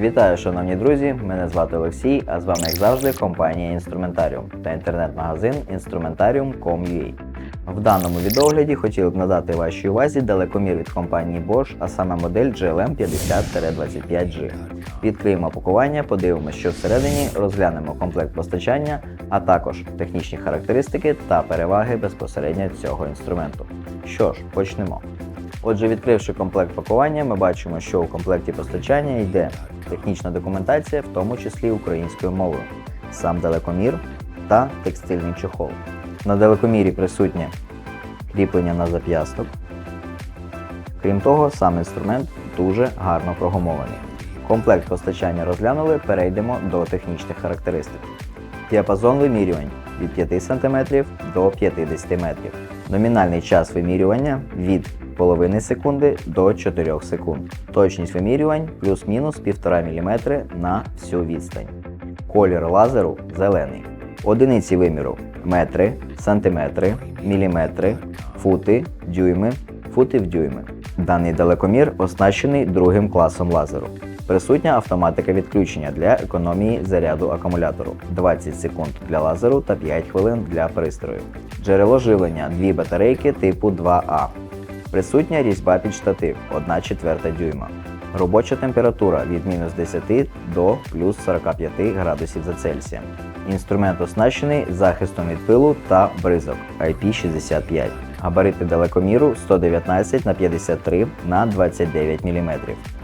Вітаю, шановні друзі! Мене звати Олексій, а з вами, як завжди, компанія Інструментаріум та інтернет-магазин Instrumentarium.com.ua. В даному відогляді хотів б надати вашій увазі далекомір від компанії Bosch, а саме модель GLM 50-25G. Відкриємо пакування, подивимося, що всередині, розглянемо комплект постачання, а також технічні характеристики та переваги безпосередньо цього інструменту. Що ж, почнемо. Отже, відкривши комплект пакування, ми бачимо, що у комплекті постачання йде технічна документація, в тому числі українською мовою, сам далекомір та текстильний чохол. На далекомірі присутнє кріплення на зап'ясток. Крім того, сам інструмент дуже гарно прогумований. Комплект постачання розглянули, перейдемо до технічних характеристик. Діапазон вимірювань від 5 см до 50 метрів. Номінальний час вимірювання від половини секунди до 4 секунд. Точність вимірювань плюс-мінус 1,5 мм на всю відстань. Колір лазеру зелений. Одиниці виміру метри, сантиметри, міліметри, фути, дюйми, фути в дюйми. Даний далекомір оснащений другим класом лазеру. Присутня автоматика відключення для економії заряду акумулятору 20 секунд для лазеру та 5 хвилин для пристрою. Джерело живлення дві батарейки типу 2А. Присутня різьба під штатив 1 четверта дюйма. Робоча температура від мінус 10 до плюс 45 градусів за Цельсієм. Інструмент оснащений захистом від пилу та бризок IP65. Габарити далекоміру 119 на 53 на 29 мм.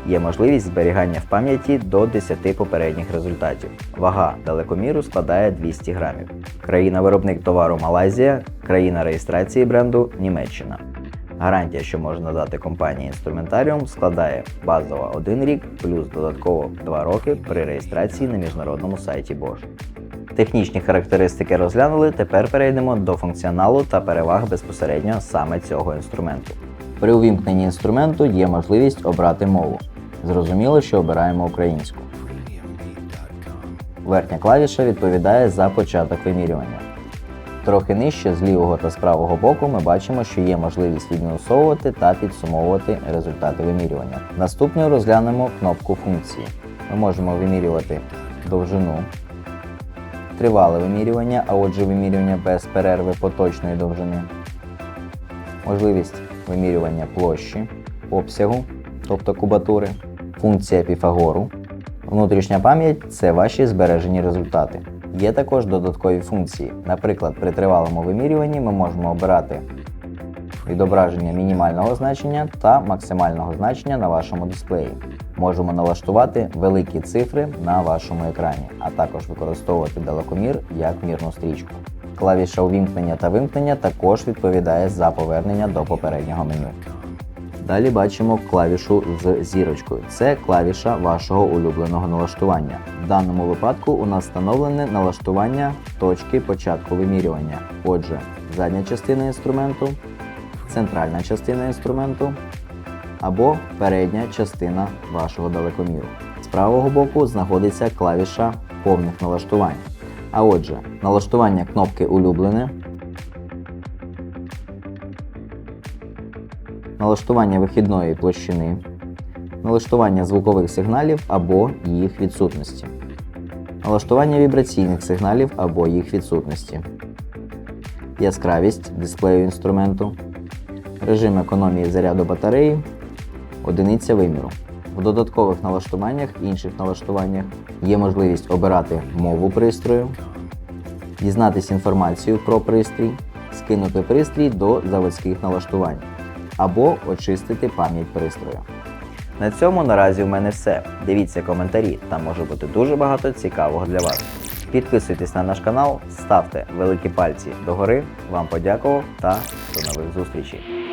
Є можливість зберігання в пам'яті до 10 попередніх результатів. Вага далекоміру складає 200 грамів. Країна-виробник товару Малайзія, країна реєстрації бренду Німеччина. Гарантія, що можна дати компанії інструментаріум, складає базово 1 рік плюс додатково 2 роки при реєстрації на міжнародному сайті Bosch. Технічні характеристики розглянули, тепер перейдемо до функціоналу та переваг безпосередньо саме цього інструменту. При увімкненні інструменту є можливість обрати мову. Зрозуміло, що обираємо українську. Верхня клавіша відповідає за початок вимірювання. Трохи нижче з лівого та з правого боку ми бачимо, що є можливість відмінусовувати та підсумовувати результати вимірювання. Наступною розглянемо кнопку функції. Ми можемо вимірювати довжину, тривале вимірювання, а отже вимірювання без перерви поточної довжини, можливість вимірювання площі, обсягу, тобто кубатури, функція Піфагору. Внутрішня пам'ять це ваші збережені результати. Є також додаткові функції. Наприклад, при тривалому вимірюванні ми можемо обирати відображення мінімального значення та максимального значення на вашому дисплеї. Можемо налаштувати великі цифри на вашому екрані, а також використовувати далекомір як мірну стрічку. Клавіша увімкнення та вимкнення також відповідає за повернення до попереднього меню. Далі бачимо клавішу з зірочкою. Це клавіша вашого улюбленого налаштування. В даному випадку у нас встановлене налаштування точки початку вимірювання. Отже, задня частина інструменту, центральна частина інструменту або передня частина вашого далекоміру. З правого боку знаходиться клавіша повних налаштувань. А отже, налаштування кнопки Улюблене, налаштування вихідної площини, налаштування звукових сигналів або їх відсутності, налаштування вібраційних сигналів або їх відсутності, яскравість дисплею інструменту, режим економії заряду батареї, одиниця виміру. В додаткових налаштуваннях, інших налаштуваннях є можливість обирати мову пристрою, дізнатися інформацію про пристрій, скинути пристрій до заводських налаштувань або очистити пам'ять пристрою. На цьому наразі в мене все. Дивіться коментарі, там може бути дуже багато цікавого для вас. Підписуйтесь на наш канал, ставте великі пальці догори. Вам подякував та до нових зустрічей.